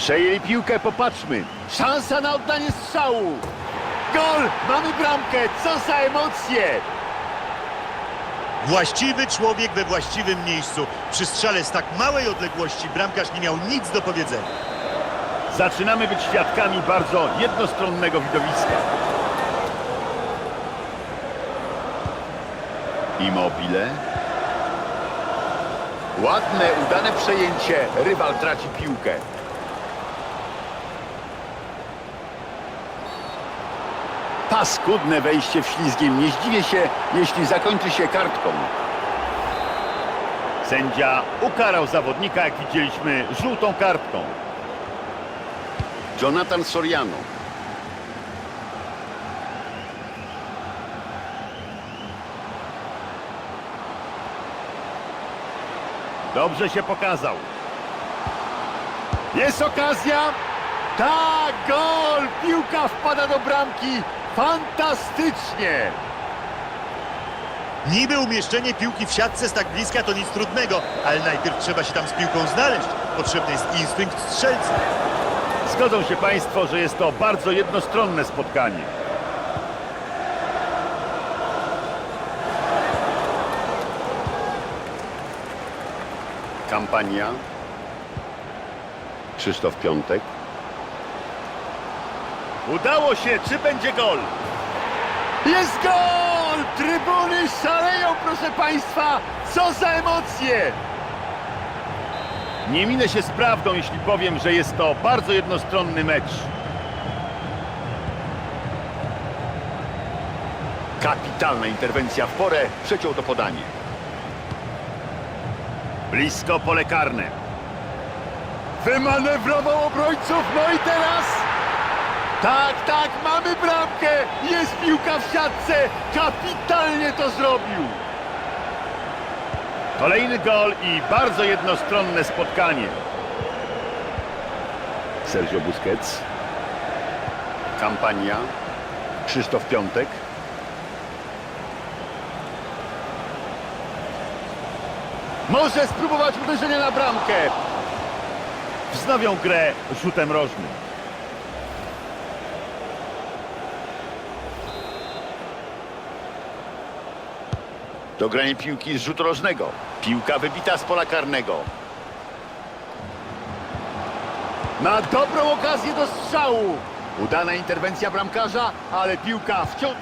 Przejęli piłkę, popatrzmy. Szansa na oddanie strzału. Gol! Mamy bramkę! Co za emocje! Właściwy człowiek we właściwym miejscu. Przy strzale z tak małej odległości bramkarz nie miał nic do powiedzenia. Zaczynamy być świadkami bardzo jednostronnego widowiska. Immobile. Ładne, udane przejęcie. Rywal traci piłkę. Paskudne wejście w ślizgiem. Nie zdziwię się, jeśli zakończy się kartką. Sędzia ukarał zawodnika, jak widzieliśmy, żółtą kartką. Jonathan Soriano. Dobrze się pokazał. Jest okazja. Tak, gol! Piłka wpada do bramki. Fantastycznie! Niby umieszczenie piłki w siatce z tak bliska to nic trudnego, ale najpierw trzeba się tam z piłką znaleźć. Potrzebny jest instynkt strzelca. Zgodzą się Państwo, że jest to bardzo jednostronne spotkanie. Kampania. Krzysztof Piątek. Udało się! Czy będzie gol? Jest gol! Trybuny szaleją, proszę Państwa! Co za emocje! Nie minę się z prawdą, jeśli powiem, że jest to bardzo jednostronny mecz. Kapitalna interwencja w porę, przeciął to podanie. Blisko pole karne. Wymanewrował obrońców, no i teraz... Tak, tak, mamy bramkę! Jest piłka w siatce! Kapitalnie to zrobił! Kolejny gol i bardzo jednostronne spotkanie. Sergio Busquets. Kampania. Krzysztof Piątek. Może spróbować uderzenia na bramkę. Wznowią grę rzutem rożnym. Dogranie piłki z rzutu rożnego. Piłka wybita z pola karnego. Ma dobrą okazję do strzału. Udana interwencja bramkarza, ale piłka wciąż...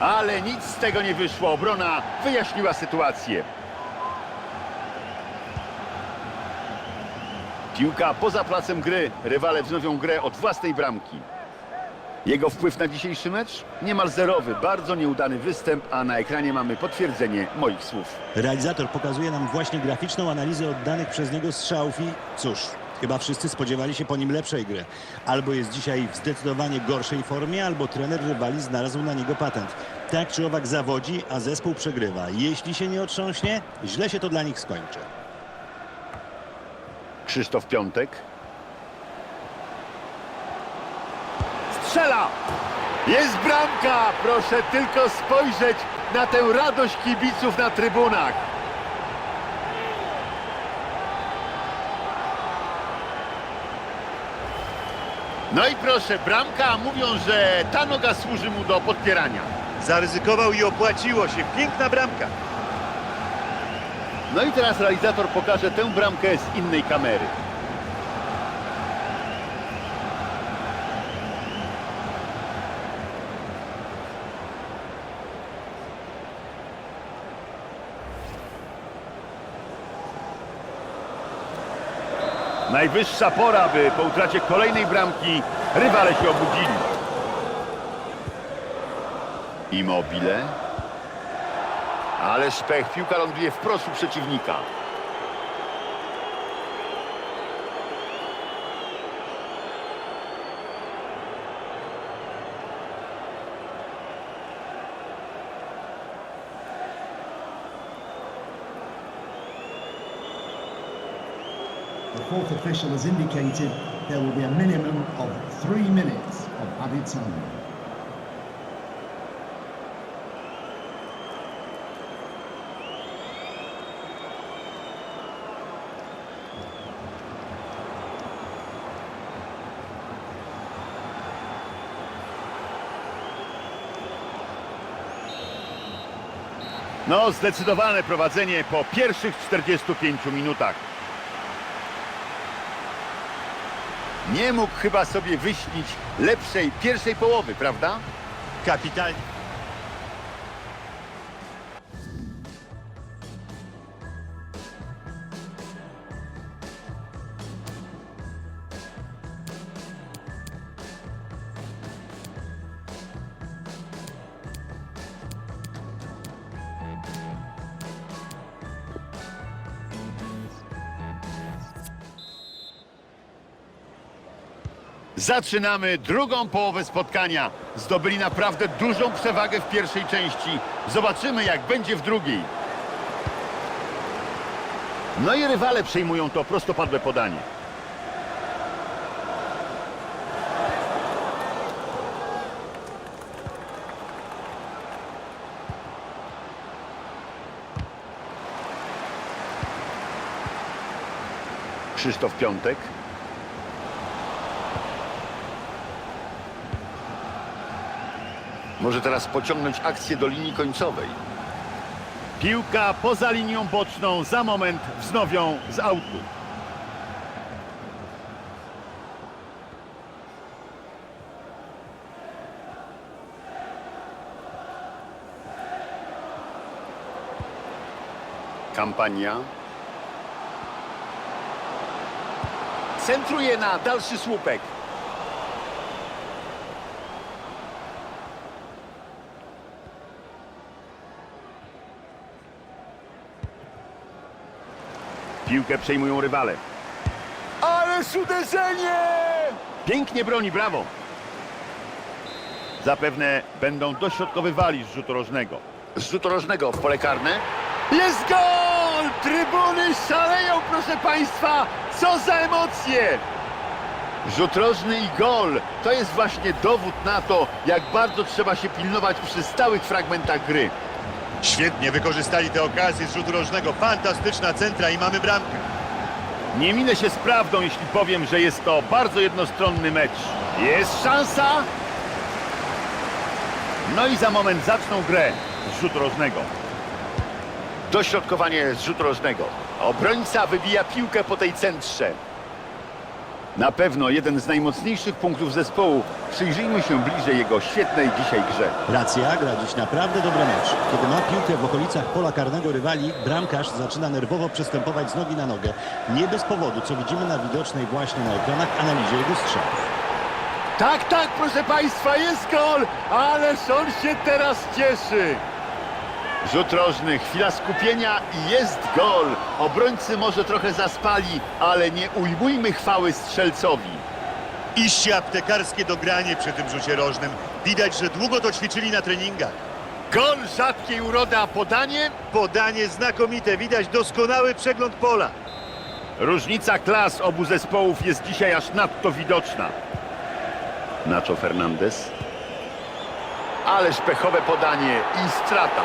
Ale nic z tego nie wyszło. Obrona wyjaśniła sytuację. Piłka poza placem gry. Rywale wznowią grę od własnej bramki. Jego wpływ na dzisiejszy mecz? Niemal zerowy, bardzo nieudany występ, a na ekranie mamy potwierdzenie moich słów. Realizator pokazuje nam właśnie graficzną analizę oddanych przez niego strzałów i cóż, chyba wszyscy spodziewali się po nim lepszej gry. Albo jest dzisiaj w zdecydowanie gorszej formie, albo trener rywali znalazł na niego patent. Tak czy owak zawodzi, a zespół przegrywa. Jeśli się nie otrząśnie, źle się to dla nich skończy. Krzysztof Piątek. Strzela! Jest bramka! Proszę tylko spojrzeć na tę radość kibiców na trybunach. No i proszę, bramka, mówią, że ta noga służy mu do podpierania. Zaryzykował i opłaciło się. Piękna bramka. No i teraz realizator pokaże tę bramkę z innej kamery. Najwyższa pora, by po utracie kolejnej bramki rywale się obudzili. Immobile. Ale szpech, piłka ląduje wprost u przeciwnika. fourth official has indicated there will be a minimum of three minutes of added time. No, zdecydowane prowadzenie po pierwszych 45 minutach. Nie mógł chyba sobie wyśnić lepszej pierwszej połowy, prawda? Kapitalnie. Zaczynamy drugą połowę spotkania. Zdobyli naprawdę dużą przewagę w pierwszej części. Zobaczymy, jak będzie w drugiej. No i rywale przejmują to prostopadłe podanie. Krzysztof Piątek. Może teraz pociągnąć akcję do linii końcowej. Piłka poza linią boczną, za moment wznowią z autu. Kampania. Centruje na dalszy słupek. Piłkę przejmują rywale. Ależ uderzenie! Pięknie broni, brawo. Zapewne będą dośrodkowywali z rzutu rożnego. Z rzutu rożnego w pole karne. Jest gol! Trybuny szaleją, proszę Państwa! Co za emocje! Rzut rożny i gol to jest właśnie dowód na to, jak bardzo trzeba się pilnować przy stałych fragmentach gry. Świetnie wykorzystali tę okazję z rzutu rożnego. Fantastyczna centra i mamy bramkę. Nie minę się z prawdą, jeśli powiem, że jest to bardzo jednostronny mecz. Jest szansa. No i za moment zaczną grę z rzutu rożnego. Dośrodkowanie z rzutu rożnego. Obrońca wybija piłkę po tej centrze. Na pewno jeden z najmocniejszych punktów zespołu. Przyjrzyjmy się bliżej jego świetnej dzisiaj grze. Racja, gra dziś naprawdę dobry mecz. Kiedy ma piłkę w okolicach pola karnego rywali, bramkarz zaczyna nerwowo przestępować z nogi na nogę. Nie bez powodu, co widzimy na widocznej właśnie na ekranach analizie jego strzałów. Tak, tak, proszę Państwa, jest gol! Ależ on się teraz cieszy! Rzut rożny, chwila skupienia i jest gol. Obrońcy może trochę zaspali, ale nie ujmujmy chwały strzelcowi. Iście aptekarskie dogranie przy tym rzucie rożnym. Widać, że długo to ćwiczyli na treningach. Gol rzadkiej urody, a podanie? Podanie znakomite. Widać doskonały przegląd pola. Różnica klas obu zespołów jest dzisiaj aż nadto widoczna. Nacho Fernandez. Ależ pechowe podanie i strata.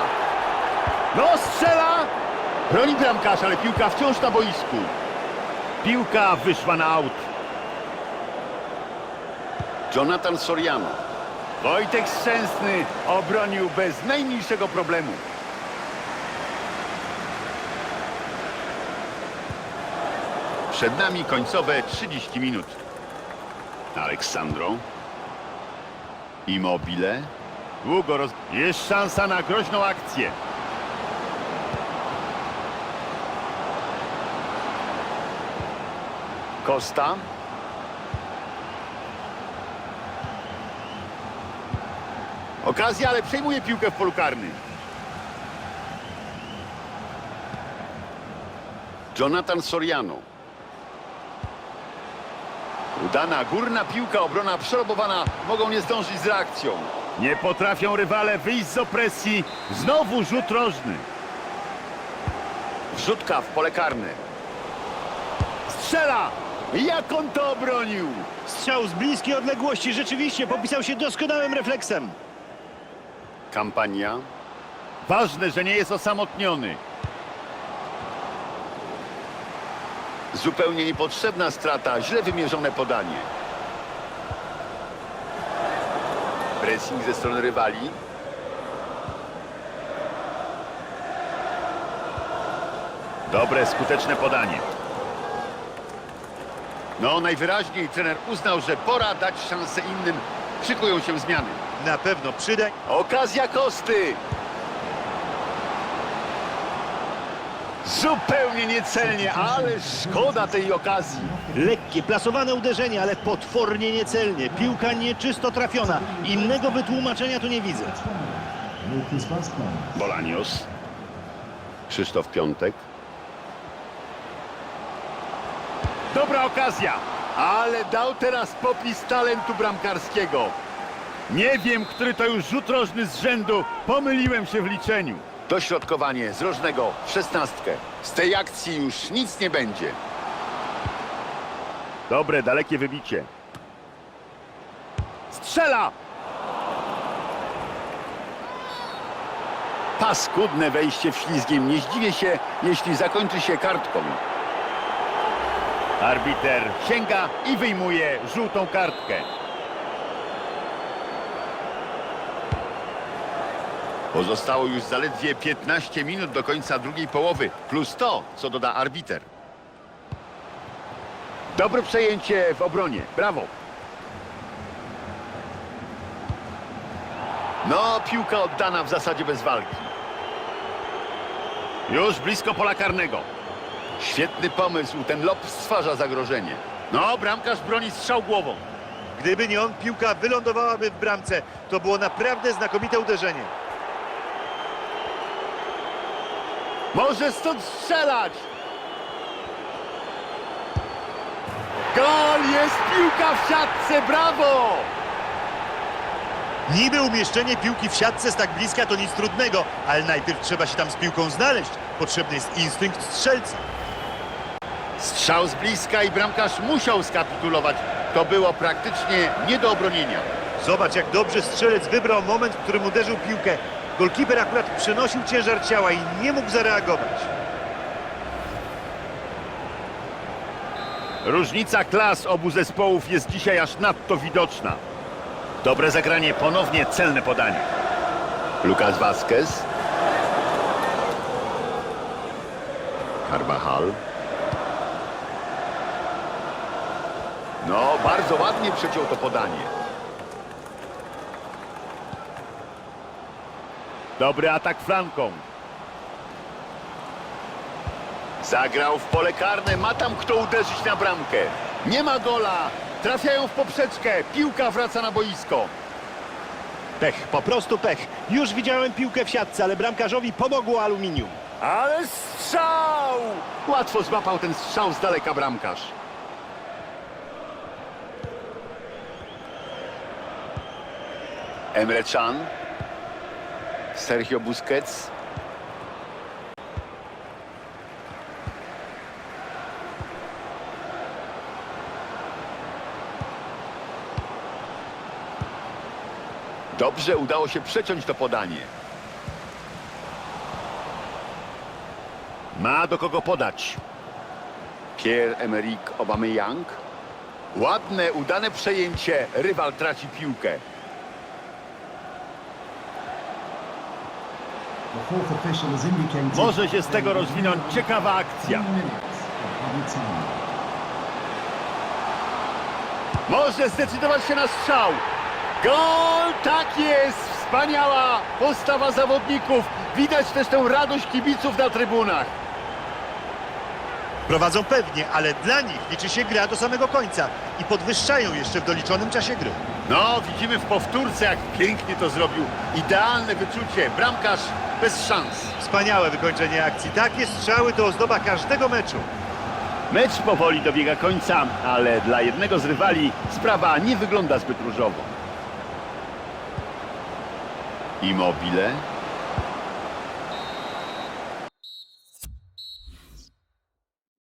No strzela! Broni bramkarz, ale piłka wciąż na boisku. Piłka wyszła na aut. Jonathan Soriano. Wojtek Szczęsny obronił bez najmniejszego problemu. Przed nami końcowe 30 minut. Aleksandro. Immobile. Długo roz... Jest szansa na groźną akcję. Costa. Okazja, ale przejmuje piłkę w polu karnym. Jonathan Soriano. Udana górna piłka, obrona przerobowana. Mogą nie zdążyć z reakcją. Nie potrafią rywale wyjść z opresji. Znowu rzut rożny. Wrzutka w pole karne. Strzela! Jak on to obronił? Strzał z bliskiej odległości rzeczywiście popisał się doskonałym refleksem. Kampania. Ważne, że nie jest osamotniony. Zupełnie niepotrzebna strata, źle wymierzone podanie. Pressing ze strony rywali. Dobre, skuteczne podanie. No, najwyraźniej trener uznał, że pora dać szansę innym. Szykują się zmiany. Na pewno przyda. Okazja Kosty. Zupełnie niecelnie, ale szkoda tej okazji. Lekkie, plasowane uderzenie, ale potwornie niecelnie. Piłka nieczysto trafiona. Innego wytłumaczenia tu nie widzę. Bolanios. Krzysztof Piątek. Dobra okazja, ale dał teraz popis talentu bramkarskiego. Nie wiem, który to już rzut rożny z rzędu. Pomyliłem się w liczeniu. Dośrodkowanie z rożnego w szesnastkę. Z tej akcji już nic nie będzie. Dobre, dalekie wybicie. Strzela! Paskudne wejście w ślizgiem. Nie zdziwię się, jeśli zakończy się kartką. Arbiter sięga i wyjmuje żółtą kartkę. Pozostało już zaledwie 15 minut do końca drugiej połowy, plus to, co doda arbiter. Dobre przejęcie w obronie. Brawo. No, piłka oddana w zasadzie bez walki. Już blisko pola karnego. Świetny pomysł, ten lob stwarza zagrożenie. No, bramkarz broni strzał głową. Gdyby nie on, piłka wylądowałaby w bramce. To było naprawdę znakomite uderzenie. Może stąd strzelać! Gol! Jest piłka w siatce! Brawo! Niby umieszczenie piłki w siatce z tak bliska to nic trudnego, ale najpierw trzeba się tam z piłką znaleźć. Potrzebny jest instynkt strzelca. Strzał z bliska i bramkarz musiał skapitulować. To było praktycznie nie do obronienia. Zobacz, jak dobrze strzelec wybrał moment, w którym uderzył piłkę. Golkiper akurat przenosił ciężar ciała i nie mógł zareagować. Różnica klas obu zespołów jest dzisiaj aż nadto widoczna. Dobre zagranie, ponownie celne podanie. Lukas Vazquez. Carvajal. No, bardzo ładnie przeciął to podanie. Dobry atak flanką. Zagrał w pole karne, ma tam kto uderzyć na bramkę. Nie ma gola, trafiają w poprzeczkę, piłka wraca na boisko. Pech, po prostu pech. Już widziałem piłkę w siatce, ale bramkarzowi pomogło aluminium. Ale strzał! Łatwo złapał ten strzał z daleka bramkarz. Emre Can. Sergio Busquets. Dobrze udało się przeciąć to podanie. Ma do kogo podać. Pierre-Emerick Aubameyang. Ładne, udane przejęcie. Rywal traci piłkę. The fourth official has indicated Może się z tego rozwinąć ciekawa akcja. Może zdecydować się na strzał. Gol! Tak jest! Wspaniała postawa zawodników. Widać też tę radość kibiców na trybunach. Prowadzą pewnie, ale dla nich liczy się gra do samego końca i podwyższają jeszcze w doliczonym czasie gry. No, widzimy w powtórce, jak pięknie to zrobił. Idealne wyczucie. Bramkarz bez szans. Wspaniałe wykończenie akcji. Takie strzały to ozdoba każdego meczu. Mecz powoli dobiega końca, ale dla jednego z rywali sprawa nie wygląda zbyt różowo. Immobile